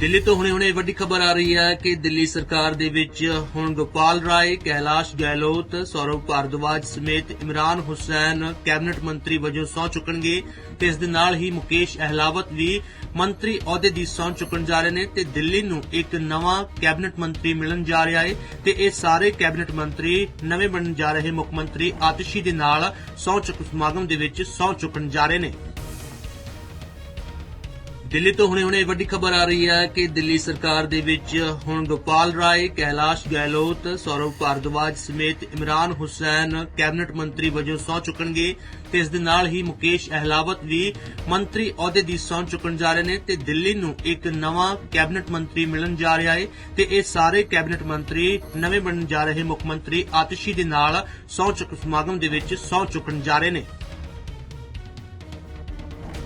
ਦਿੱਲੀ ਤੋਂ ਹੁਣੇ ਹੁਣੇ ਵੱਡੀ ਖਬਰ ਆ ਰਹੀ ਹੈ ਕਿ ਦਿੱਲੀ ਸਰਕਾਰ ਦੇ ਵਿੱਚ ਹੁਣ ਗੋਪਾਲ ਰਾਏ, ਕੈਲਾਸ਼ ਗਹਿਲੋਤ, ਸੌਰਵ ਭਾਰਦਵਾਜ ਸਮੇਤ ਇਮਰਾਨ ਹੁਸੈਨ ਕੈਬਨਿਟ ਮੰਤਰੀ ਵਜੋਂ ਸਹੁੰ ਚੁੱਕਣਗੇ ਤੇ ਇਸ ਦੇ ਨਾਲ ਹੀ ਮੁਕੇਸ਼ ਅਹਿਲਾਵਤ ਵੀ ਮੰਤਰੀ ਅਹੁਦੇ ਦੀ ਸਹੁੰ ਚੁੱਕਣ ਜਾ ਰਹੇ ਨੇ ਤੇ ਦਿੱਲੀ ਨੂੰ ਇੱਕ ਨਵਾਂ ਕੈਬਨਿਟ ਮੰਤਰੀ ਮਿਲਣ ਜਾ ਰਿਹਾ ਹੈ ਤੇ ਇਹ ਸਾਰੇ ਕੈਬਨਿਟ ਮੰਤਰੀ ਨਵੇਂ ਬਣਨ ਜਾ ਰਹੇ ਮੁੱਖ ਮੰਤਰੀ ਆਤਸ਼ੀ ਦੇ ਨਾਲ ਸਹੁੰ ਚੁੱਕ ਸਮਾਗਮ ਦੇ ਵਿੱਚ ਸਹੁੰ ਚੁੱਕਣ ਜਾ ਰਹੇ ਨੇ। ਦਿੱਲੀ ਤੋਂ ਹੁਣੇ ਹੁਣੇ ਵੱਡੀ ਖਬਰ ਆ ਰਹੀ ਹੈ ਕਿ ਦਿੱਲੀ ਸਰਕਾਰ ਦੇ ਵਿੱਚ ਹੁਣ ਗੋਪਾਲ ਰਾਏ, ਕੈਲਾਸ਼ ਗਹਿਲੋਤ, ਸੌਰਵ ਭਾਰਦਵਾਜ ਸਮੇਤ ਇਮਰਾਨ ਹੁਸੈਨ ਕੈਬਨਿਟ ਮੰਤਰੀ ਵਜੋਂ ਸਹੁੰ ਚੁੱਕਣਗੇ ਤੇ ਇਸ ਦੇ ਨਾਲ ਹੀ ਮੁਕੇਸ਼ ਅਹਿਲਾਵਤ ਵੀ ਮੰਤਰੀ ਅਹੁਦੇ ਦੀ ਸਹੁੰ ਚੁੱਕਣ ਜਾ ਰਹੇ ਨੇ ਤੇ ਦਿੱਲੀ ਨੂੰ ਇੱਕ ਨਵਾਂ ਕੈਬਨਿਟ ਮੰਤਰੀ ਮਿਲਣ ਜਾ ਰਿਹਾ ਹੈ ਤੇ ਇਹ ਸਾਰੇ ਕੈਬਨਿਟ ਮੰਤਰੀ ਨਵੇਂ ਬਣਨ ਜਾ ਰਹੇ ਮੁੱਖ ਮੰਤਰੀ ਆਤਿਸ਼ੀ ਦੇ ਨਾਲ ਸਹੁੰ ਚੁੱਕ ਸਮਾਗਮ ਦੇ ਵਿੱਚ ਸਹੁੰ ਚੁੱਕਣ ਜਾ ਰਹੇ ਨੇ।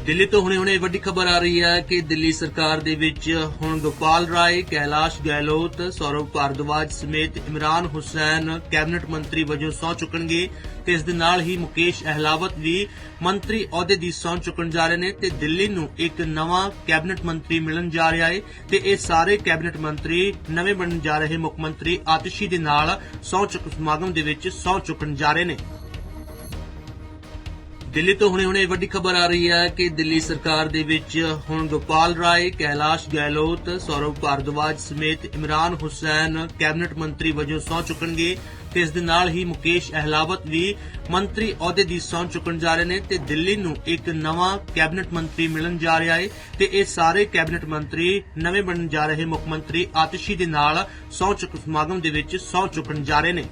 ਦਿੱਲੀ ਤੋਂ ਹੁਣੇ ਹੁਣੇ ਵੱਡੀ ਖਬਰ ਆ ਰਹੀ ਹੈ ਕਿ ਦਿੱਲੀ ਸਰਕਾਰ ਦੇ ਵਿੱਚ ਹੁਣ ਗੋਪਾਲ ਰਾਏ, ਕੈਲਾਸ਼ ਗਹਿਲੋਤ, ਸੌਰਵ ਭਾਰਦਵਾਜ ਸਮੇਤ ਇਮਰਾਨ ਹੁਸੈਨ ਕੈਬਨਿਟ ਮੰਤਰੀ ਵਜੋਂ ਸਹੁੰ ਚੁੱਕਣਗੇ ਤੇ ਇਸ ਦੇ ਨਾਲ ਹੀ ਮੁਕੇਸ਼ ਅਹਿਲਾਵਤ ਵੀ ਮੰਤਰੀ ਅਹੁਦੇ ਦੀ ਸਹੁੰ ਚੁੱਕਣ ਜਾ ਰਹੇ ਨੇ ਤੇ ਦਿੱਲੀ ਨੂੰ ਇੱਕ ਨਵਾਂ ਕੈਬਨਿਟ ਮੰਤਰੀ ਮਿਲਣ ਜਾ ਰਿਹਾ ਹੈ ਤੇ ਇਹ ਸਾਰੇ ਕੈਬਨਿਟ ਮੰਤਰੀ ਨਵੇਂ ਬਣਨ ਜਾ ਰਹੇ ਮੁੱਖ ਮੰਤਰੀ ਆਤਸ਼ੀ ਦੇ ਨਾਲ ਸਹੁੰ ਚੁੱਕ ਸਮਾਗਮ ਦੇ ਵਿੱਚ ਸਹੁੰ ਚੁੱਕਣ ਜਾ ਰਹੇ ਨੇ। ਦਿੱਲੀ ਤੋਂ ਹੁਣੇ ਹੁਣੇ ਵੱਡੀ ਖਬਰ ਆ ਰਹੀ ਹੈ ਕਿ ਦਿੱਲੀ ਸਰਕਾਰ ਦੇ ਵਿੱਚ ਹੁਣ ਗੋਪਾਲ ਰਾਏ, ਕੈਲਾਸ਼ ਗਹਿਲੋਤ, ਸੌਰਵ ਭਾਰਦਵਾਜ ਸਮੇਤ ਇਮਰਾਨ ਹੁਸੈਨ ਕੈਬਨਿਟ ਮੰਤਰੀ ਵਜੋਂ ਸਹੁੰ ਚੁੱਕਣਗੇ ਤੇ ਇਸ ਦੇ ਨਾਲ ਹੀ ਮੁਕੇਸ਼ ਅਹਿਲਾਵਤ ਵੀ ਮੰਤਰੀ ਅਹੁਦੇ ਦੀ ਸਹੁੰ ਚੁੱਕਣ ਜਾ ਰਹੇ ਨੇ ਤੇ ਦਿੱਲੀ ਨੂੰ ਇੱਕ ਨਵਾਂ ਕੈਬਨਿਟ ਮੰਤਰੀ ਮਿਲਣ ਜਾ ਰਿਹਾ ਹੈ ਤੇ ਇਹ ਸਾਰੇ ਕੈਬਨਿਟ ਮੰਤਰੀ ਨਵੇਂ ਬਣਨ ਜਾ ਰਹੇ ਮੁੱਖ ਮੰਤਰੀ ਆਤਿਸ਼ੀ ਦੇ ਨਾਲ ਸਹੁੰ ਚੁੱਕ ਸਮਾਗਮ ਦੇ ਵਿੱਚ ਸਹੁੰ ਚੁੱਕਣ ਜਾ ਰਹੇ ਨੇ।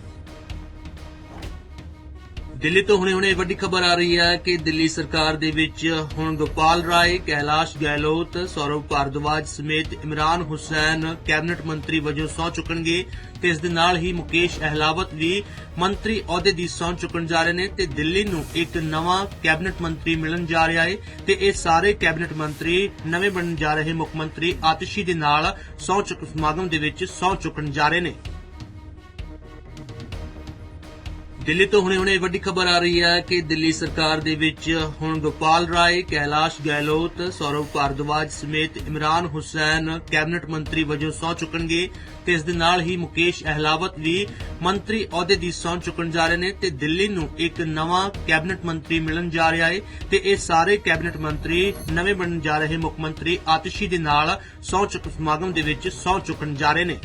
ਦਿੱਲੀ ਤੋਂ ਹੁਣੇ ਹੁਣੇ ਵੱਡੀ ਖਬਰ ਆ ਰਹੀ ਹੈ ਕਿ ਦਿੱਲੀ ਸਰਕਾਰ ਦੇ ਵਿੱਚ ਹੁਣ ਗੋਪਾਲ ਰਾਏ, ਕੈਲਾਸ਼ ਗਹਿਲੋਤ, ਸੌਰਵ ਭਾਰਦਵਾਜ ਸਮੇਤ ਇਮਰਾਨ ਹੁਸੈਨ ਕੈਬਨਿਟ ਮੰਤਰੀ ਵਜੋਂ ਸਹੁੰ ਚੁੱਕਣਗੇ ਤੇ ਇਸ ਦੇ ਨਾਲ ਹੀ ਮੁਕੇਸ਼ ਅਹਿਲਾਵਤ ਵੀ ਮੰਤਰੀ ਅਹੁਦੇ ਦੀ ਸਹੁੰ ਚੁੱਕਣ ਜਾ ਰਹੇ ਨੇ ਤੇ ਦਿੱਲੀ ਨੂੰ ਇੱਕ ਨਵਾਂ ਕੈਬਨਿਟ ਮੰਤਰੀ ਮਿਲਣ ਜਾ ਰਿਹਾ ਹੈ ਤੇ ਇਹ ਸਾਰੇ ਕੈਬਨਿਟ ਮੰਤਰੀ ਨਵੇਂ ਬਣਨ ਜਾ ਰਹੇ ਮੁੱਖ ਮੰਤਰੀ ਆਤਿਸ਼ੀ ਦੇ ਨਾਲ ਸਹੁੰ ਚੁੱਕ ਸਮਾਗਮ ਦੇ ਵਿੱਚ ਸਹੁੰ ਚੁੱਕਣ ਜਾ ਰਹੇ ਨੇ। ਦਿੱਲੀ ਤੋਂ ਹੁਣੇ ਹੁਣੇ ਵੱਡੀ ਖਬਰ ਆ ਰਹੀ ਹੈ ਕਿ ਦਿੱਲੀ ਸਰਕਾਰ ਦੇ ਵਿੱਚ ਹੁਣ ਗੋਪਾਲ ਰਾਏ, ਕੈਲਾਸ਼ ਗਹਿਲੋਤ, ਸੌਰਵ ਭਾਰਦਵਾਜ ਸਮੇਤ ਇਮਰਾਨ ਹੁਸੈਨ ਕੈਬਨਿਟ ਮੰਤਰੀ ਵਜੋਂ ਸਹੁੰ ਚੁੱਕਣਗੇ ਤੇ ਇਸ ਦੇ ਨਾਲ ਹੀ ਮੁਕੇਸ਼ ਅਹਿਲਾਵਤ ਵੀ ਮੰਤਰੀ ਅਹੁਦੇ ਦੀ ਸਹੁੰ ਚੁੱਕਣ ਜਾ ਰਹੇ ਨੇ ਤੇ ਦਿੱਲੀ ਨੂੰ ਇੱਕ ਨਵਾਂ ਕੈਬਨਿਟ ਮੰਤਰੀ ਮਿਲਣ ਜਾ ਰਿਹਾ ਹੈ ਤੇ ਇਹ ਸਾਰੇ ਕੈਬਨਿਟ ਮੰਤਰੀ ਨਵੇਂ ਬਣਨ ਜਾ ਰਹੇ ਮੁੱਖ ਮੰਤਰੀ ਆਤਿਸ਼ੀ ਦੇ ਨਾਲ ਸਹੁੰ ਚੁੱਕ ਸਮਾਗਮ ਦੇ ਵਿੱਚ ਸਹੁੰ ਚੁੱਕਣ ਜਾ ਰਹੇ ਨੇ।